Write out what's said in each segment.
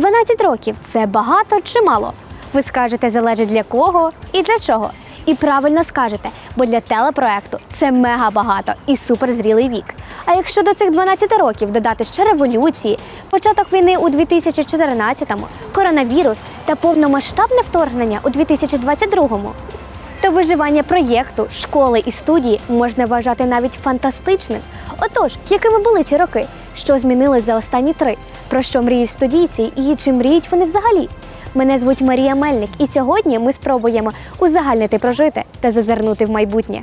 12 років це багато чи мало? Ви скажете, залежить для кого і для чого. І правильно скажете, бо для телепроекту це мега багато і суперзрілий вік. А якщо до цих 12 років додати ще революції, початок війни у 2014-му, коронавірус та повномасштабне вторгнення у 2022-му, то виживання проєкту, школи і студії можна вважати навіть фантастичним. Отож, якими були ці роки? Що змінилось за останні три? Про що мріють студійці і чи мріють вони взагалі? Мене звуть Марія Мельник, і сьогодні ми спробуємо узагальнити прожите та зазирнути в майбутнє.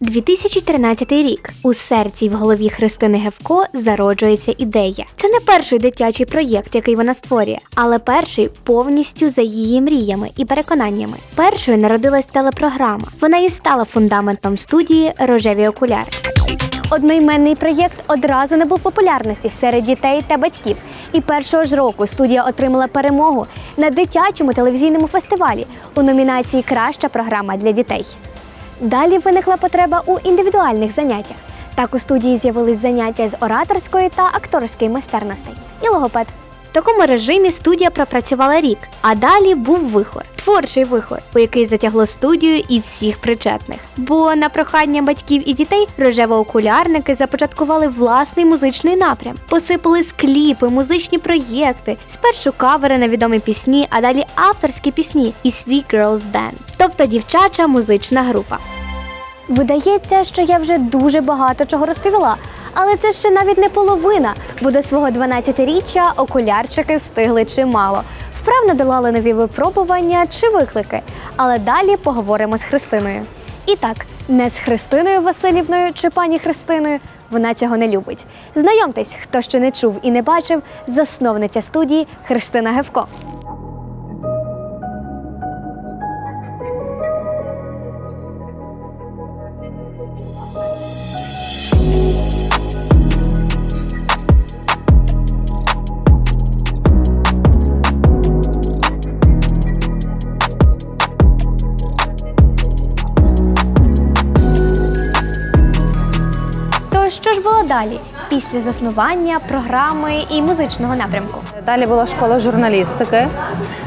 2013 рік у серці й в голові Христини Гевко зароджується ідея. Це не перший дитячий проєкт, який вона створює, але перший повністю за її мріями і переконаннями. Першою народилась телепрограма. Вона і стала фундаментом студії Рожеві окуляри. Одноіменний проєкт одразу набув популярності серед дітей та батьків. І першого ж року студія отримала перемогу на дитячому телевізійному фестивалі у номінації Краща програма для дітей. Далі виникла потреба у індивідуальних заняттях. Так у студії з'явились заняття з ораторської та акторської майстерностей і логопед. Такому режимі студія пропрацювала рік, а далі був вихор, творчий вихор, у який затягло студію і всіх причетних. Бо на прохання батьків і дітей рожево-окулярники започаткували власний музичний напрям, посипали скліпи, музичні проєкти, спершу кавери на відомі пісні, а далі авторські пісні і свій girls band, тобто дівчача музична група. Видається, що я вже дуже багато чого розповіла, але це ще навіть не половина, бо до свого 12-річчя окулярчики встигли чимало. Вправно долали нові випробування чи виклики. Але далі поговоримо з Христиною. І так, не з Христиною Васильівною чи пані Христиною. Вона цього не любить. Знайомтесь, хто ще не чув і не бачив, засновниця студії Христина Гевко. Далі після заснування програми і музичного напрямку? Далі була школа журналістики.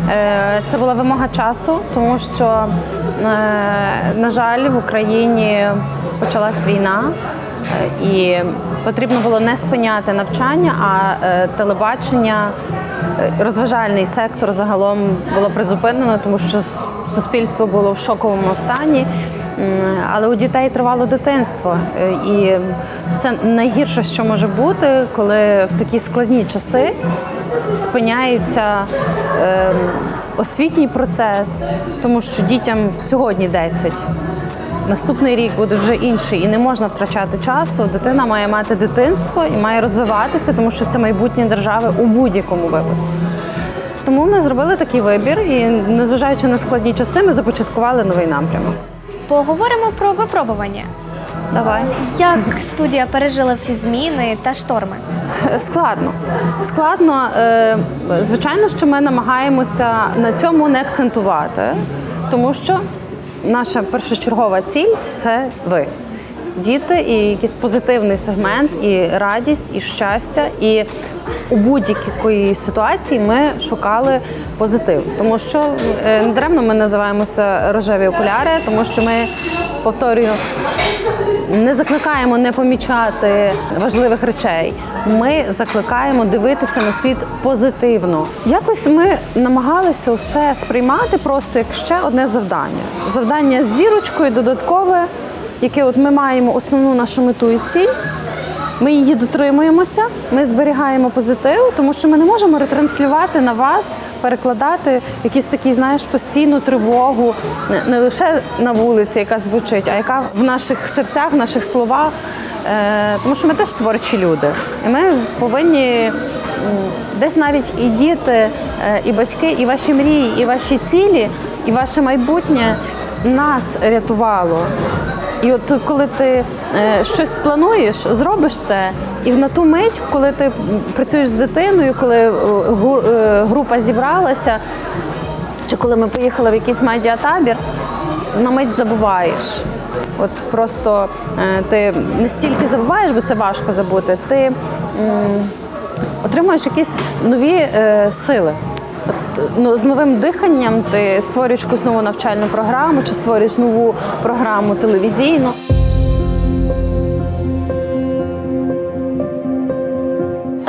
Е, Це була вимога часу, тому що, е, на жаль, в Україні почалась війна, е, і потрібно було не спиняти навчання, а телебачення, розважальний сектор загалом було призупинено, тому що суспільство було в шоковому стані. Але у дітей тривало дитинство, Е, і це найгірше, що може бути, коли в такі складні часи спиняється е, освітній процес, тому що дітям сьогодні 10. Наступний рік буде вже інший, і не можна втрачати часу. Дитина має мати дитинство і має розвиватися, тому що це майбутнє держави у будь-якому випадку. Тому ми зробили такий вибір, і незважаючи на складні часи, ми започаткували новий напрямок. Поговоримо про випробування. Давай. Як студія пережила всі зміни та шторми? Складно. Складно. Е, Звичайно, що ми намагаємося на цьому не акцентувати, тому що наша першочергова ціль це ви. Діти і якийсь позитивний сегмент, і радість, і щастя. І у будь-якій ситуації ми шукали позитив. Тому що е, не даремно ми називаємося рожеві окуляри, тому що ми повторюю, не закликаємо не помічати важливих речей. Ми закликаємо дивитися на світ позитивно. Якось ми намагалися все сприймати просто як ще одне завдання. Завдання з зірочкою додаткове, яке от ми маємо основну нашу мету і ціль. Ми її дотримуємося, ми зберігаємо позитив, тому що ми не можемо ретранслювати на вас, перекладати якісь такі, знаєш, постійну тривогу не- лише на вулиці, яка звучить, а яка в наших серцях, в наших словах. Е, Тому що ми теж творчі люди. І ми повинні десь навіть і діти, е, і батьки, і ваші мрії, і ваші цілі, і ваше майбутнє нас рятувало. І от коли ти е, щось сплануєш, зробиш це, і в на ту мить, коли ти працюєш з дитиною, коли е, е, група зібралася, чи коли ми поїхали в якийсь медіатабір, на мить забуваєш. От просто ти не стільки забуваєш, бо це важко забути. Ти м, отримуєш якісь нові е, сили. Ну, з новим диханням ти створюєш якусь нову навчальну програму чи створюєш нову програму телевізійну.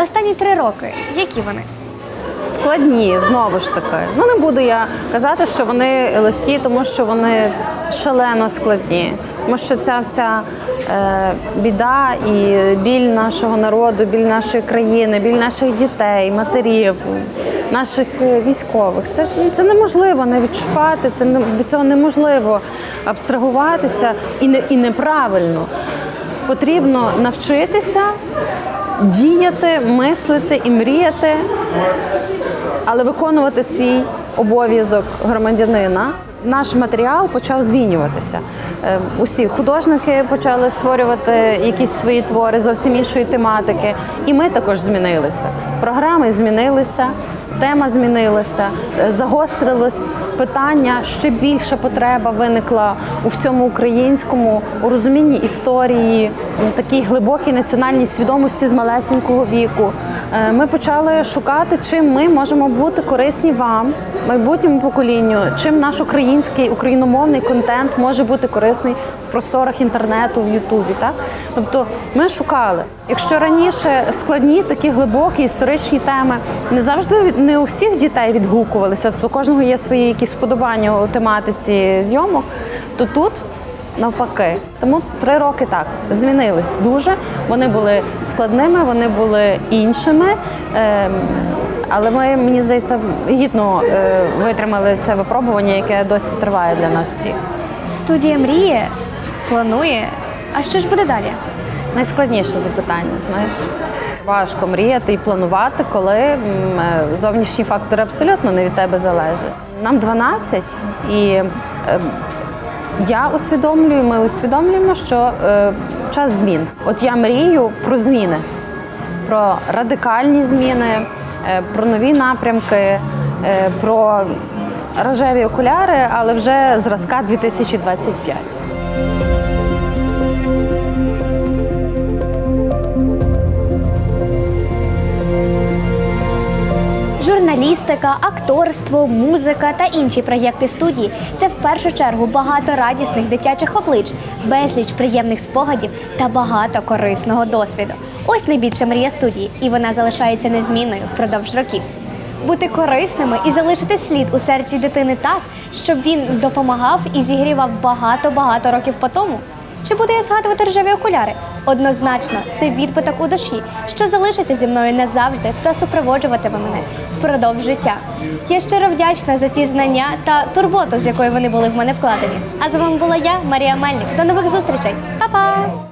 Останні три роки, які вони? Складні, знову ж таки. Ну не буду я казати, що вони легкі, тому що вони шалено складні. Тому що ця вся е, біда і біль нашого народу, біль нашої країни, біль наших дітей, матерів, наших е, військових. Це ж ну, це неможливо не відчувати, це не від цього неможливо абстрагуватися і не і неправильно. Потрібно навчитися діяти, мислити і мріяти але виконувати свій обов'язок громадянина. Наш матеріал почав змінюватися. Е, Усі художники почали створювати якісь свої твори зовсім іншої тематики, і ми також змінилися. Програми змінилися, тема змінилася, е, загострилось питання. Ще більша потреба виникла у всьому українському, у розумінні історії, такій глибокій національній свідомості з малесенького віку. Е, Ми почали шукати, чим ми можемо бути корисні вам, майбутньому поколінню, чим наш український україномовний контент може бути корисний просторах інтернету, в Ютубі. Так, тобто ми шукали. Якщо раніше складні, такі глибокі історичні теми не завжди не у всіх дітей відгукувалися, у кожного є свої якісь вподобання у тематиці зйомок, то тут навпаки. Тому три роки так змінились дуже. Вони були складними, вони були іншими. Ем, але ми, мені здається, гідно е, витримали це випробування, яке досі триває для нас всіх. Студія мріє, планує. А що ж буде далі? Найскладніше запитання, знаєш. Важко мріяти і планувати, коли е, зовнішні фактори абсолютно не від тебе залежать. Нам 12, і е, я усвідомлюю, ми усвідомлюємо, що е, час змін. От я мрію про зміни, про радикальні зміни, про нові напрямки, про рожеві окуляри, але вже зразка 2025. Журналістика, акторство, музика та інші проєкти студії це в першу чергу багато радісних дитячих облич, безліч приємних спогадів та багато корисного досвіду. Ось найбільша мрія студії, і вона залишається незмінною впродовж років. Бути корисними і залишити слід у серці дитини так, щоб він допомагав і зігрівав багато-багато років по тому. Чи буду я згадувати рожеві окуляри? Однозначно, це відбиток у душі, що залишиться зі мною назавжди та супроводжуватиме мене впродовж життя. Я щиро вдячна за ті знання та турботу, з якою вони були в мене вкладені. А з вами була я, Марія Мельник. До нових зустрічей, Па-па!